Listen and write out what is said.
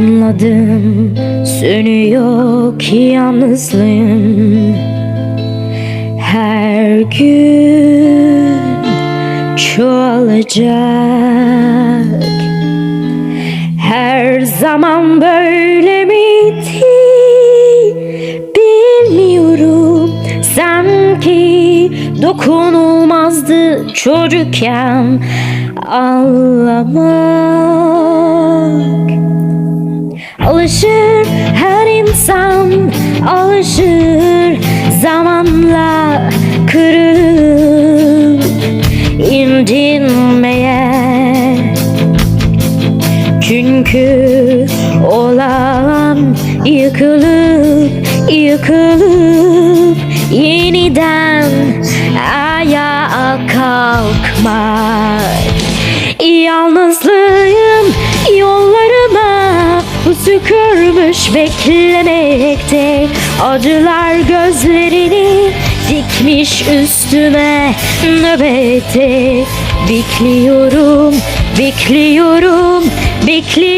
Yandım sönüyor ki yalnızlığım Her gün çoğalacak. Her zaman böyle miydi Bilmiyorum. Sanki dokunulmazdı çocukken. Ağlamak Alışır her insan alışır zamanla kırılıp incinmeye Çünkü olan yıkılıp yıkılıp yeniden ayağa kalkmak. Yalnızlığım sükürmüş beklemekte. Acılar gözlerini dikmiş üstüme. Nöbette Bekliyorum, bekliyorum, bekliyorum